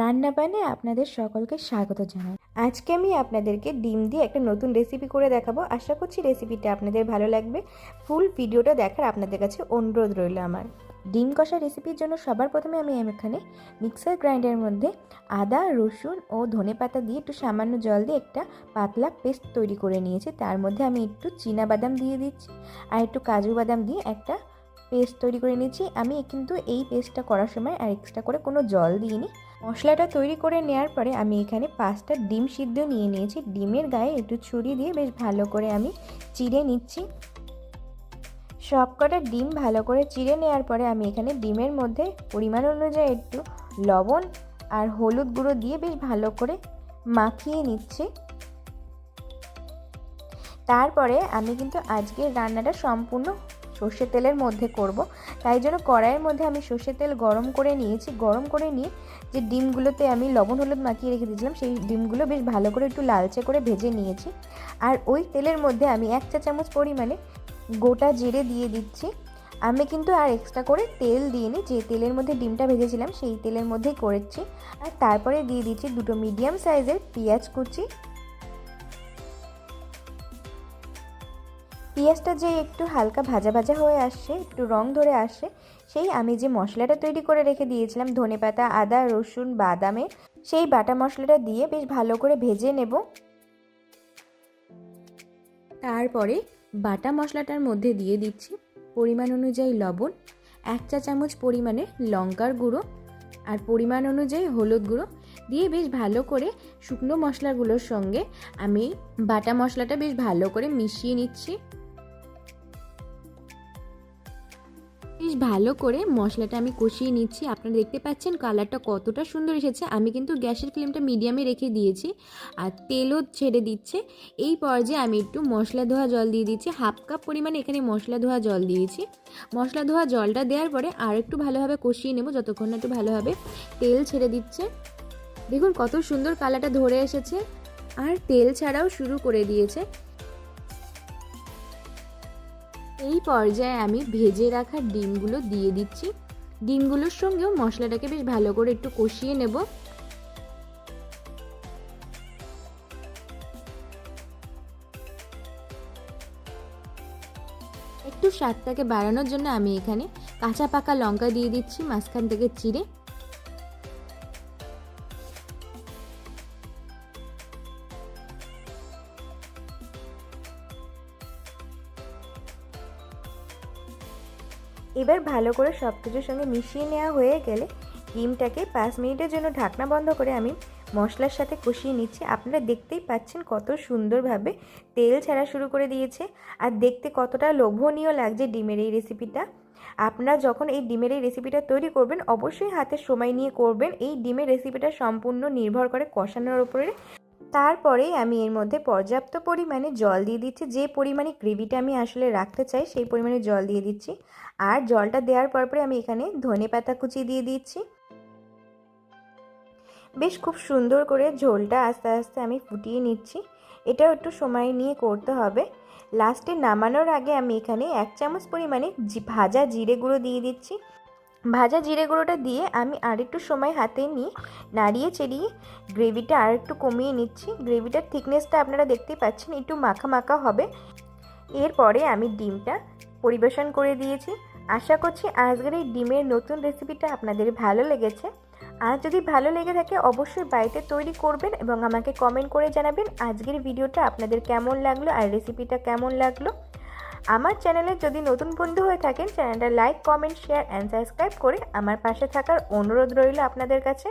রান্নাবান্নে আপনাদের সকলকে স্বাগত জানাই। আজকে আমি আপনাদেরকে ডিম দিয়ে একটা নতুন রেসিপি করে দেখাবো। আশা করছি রেসিপিটা আপনাদের ভালো লাগবে। ফুল ভিডিওটা দেখার আপনাদের কাছে অনুরোধ রইল আমার। ডিম কষা রেসিপির জন্য সবার প্রথমে আমি এখানে মিক্সার গ্রাইন্ডারের মধ্যে আদা, রসুন ও ধনে পাতা দিয়ে একটু সামান্য জল দিয়ে একটা পাতলা পেস্ট তৈরি করে নিয়েছি। তার মধ্যে আমি একটু চীনা বাদাম দিয়ে দিচ্ছি আর একটু কাজু বাদাম দিয়ে একটা পেস্ট তৈরি করে নিয়েছি। আমি কিন্তু এই পেস্টটা করার সময় আর এক্সট্রা করে কোনো জল দিইনি। মশলাটা তৈরি করে নেওয়ার পরে আমি এখানে পাঁচটা ডিম সিদ্ধ নিয়ে নিয়েছি। ডিমের গায়ে একটু ছুরি দিয়ে বেশ ভালো করে আমি চিড়ে নিচ্ছি। সবকটা ডিম ভালো করে চিড়ে নেওয়ার পরে আমি এখানে ডিমের মধ্যে পরিমাণ অনুযায়ী একটু লবণ আর হলুদ গুঁড়ো দিয়ে বেশ ভালো করে মাখিয়ে নিচ্ছি। তারপরে আমি কিন্তু আজকের রান্নাটা সম্পূর্ণ সর্ষের তেলের মধ্যে করব। তাই জন্য কড়াইয়ের মধ্যে আমি সর্ষের তেল গরম করে নিয়েছি। গরম করে নিয়ে যে ডিমগুলোতে আমি লবণ, হলুদ মাখিয়ে রেখে দিয়েছিলাম, সেই ডিমগুলো বেশ ভালো করে একটু লালচে করে ভেজে নিয়েছি। আর ওই তেলের মধ্যে আমি এক চা চামচ পরিমাণে গোটা জিরে দিয়ে দিচ্ছি। আমি কিন্তু আর এক্সট্রা করে তেল দিইনি, যে তেলের মধ্যে ডিমটা ভেজেছিলাম, সেই তেলের মধ্যেই করেছি। আর তারপরে দিয়ে দিচ্ছি দুটো মিডিয়াম সাইজের পেঁয়াজ কুচি। পেঁয়াজটা যে একটু হালকা ভাজা ভাজা হয়ে আসছে, একটু রং ধরে আসছে, সেই আমি যে মশলাটা তৈরি করে রেখে দিয়েছিলাম ধনেপাতা আদা, রসুন বাদামের সেই বাটা মশলাটা দিয়ে বেশ ভালো করে ভেজে নেব। তারপরে বাটা মশলাটার মধ্যে দিয়ে দিচ্ছি পরিমাণ অনুযায়ী লবণ, এক চা চামচ পরিমাণে লঙ্কার গুঁড়ো আর পরিমাণ অনুযায়ী হলুদ গুঁড়ো দিয়ে বেশ ভালো করে শুকনো মশলাগুলোর সঙ্গে আমি বাটা মশলাটা বেশ ভালো করে মিশিয়ে নিচ্ছি। ভালো করে মশলাটা আমি কষিয়ে নিচ্ছি। আপনারা দেখতে পাচ্ছেন কালারটা কতটা সুন্দর এসেছে। আমি কিন্তু গ্যাসের ফ্লেমটা মিডিয়ামে রেখে দিয়েছি আর তেলও ছেড়ে দিচ্ছে। এই পর্যায়ে আমি একটু মশলা ধোয়া জল দিয়ে দিচ্ছি। হাফ কাপ পরিমাণে এখানে মশলা ধোয়া জল দিয়েছি। মশলা ধোয়া জলটা দেওয়ার পরে আর একটু ভালোভাবে কষিয়ে নেব যতক্ষণ না একটু ভালোভাবে তেল ছেড়ে দিচ্ছে। দেখুন কত সুন্দর কালারটা ধরে এসেছে। আর তেল ছাড়াও শুরু করে দিয়েছে। এই পর্যায়ে আমি ভেজে রাখা ডিমগুলো দিয়ে দিচ্ছি। ডিমগুলোর সঙ্গেও মশলাটাকে বেশ ভালো করে একটু কষিয়ে নেব। একটু স্বাদটাকে বাড়ানোর জন্য আমি এখানে কাঁচা পাকা লঙ্কা দিয়ে দিচ্ছি, মাঝখান থেকে চিড়ে। এবার ভালো করে সব কিছুর সঙ্গে মিশিয়ে নেওয়া হয়ে গেলে ডিমটাকে পাঁচ মিনিটের জন্য ঢাকনা বন্ধ করে আমি মশলার সাথে কষিয়ে নিচ্ছি। আপনারা দেখতেই পাচ্ছেন কত সুন্দরভাবে তেল ছাড়া শুরু করে দিয়েছে আর দেখতে কতটা লোভনীয় লাগছে ডিমের এই রেসিপিটা। আপনারা যখন এই ডিমের এই রেসিপিটা তৈরি করবেন, অবশ্যই হাতে সময় নিয়ে করবেন। এই ডিমের রেসিপিটা সম্পূর্ণ নির্ভর করে কষানোর ওপরে তারপরে আমি এর মধ্যে পর্যাপ্ত পরিমাণে জল দিয়ে দিচ্ছি। যে পরিমাণে গ্রেভিটা আমি আসলে রাখতে চাই, সেই পরিমাণে জল দিয়ে দিচ্ছি। আর জলটা দেওয়ার পর পরে আমি এখানে ধনে পাতা কুচি দিয়ে দিচ্ছি। বেশ খুব সুন্দর করে ঝোলটা আস্তে আস্তে আমি ফুটিয়ে নিচ্ছি। এটাও একটু সময় নিয়ে করতে হবে। লাস্টে নামানোর আগে আমি এখানে এক চামচ পরিমাণে ভাজা জিরে গুঁড়ো দিয়ে দিচ্ছি। ভাজা জিরে গুঁড়োটা দিয়ে আমি আরেকটু সময় হাতে নিয়ে নাড়িয়ে চেড়িয়ে গ্রেভিটা আর একটু কমিয়ে নিচ্ছি। গ্রেভিটার থিকনেসটা আপনারা দেখতেই পাচ্ছেন, একটু মাখা মাখা হবে। এরপরে আমি ডিমটা পরিবেশন করে দিয়েছি। আশা করছি আজকের এই ডিমের নতুন রেসিপিটা আপনাদের ভালো লেগেছে। আর যদি ভালো লেগে থাকে, অবশ্যই বাড়িতে তৈরি করবেন এবং আমাকে কমেন্ট করে জানাবেন আজকের ভিডিওটা আপনাদের কেমন লাগল আর রেসিপিটা কেমন লাগল। আমার চ্যানেলে যদি নতুন বন্ধু হয়ে থাকেন, চ্যানেলটা like, comment, share and subscribe করে আমার পাশে থাকার অনুরোধ রইল আপনাদের কাছে।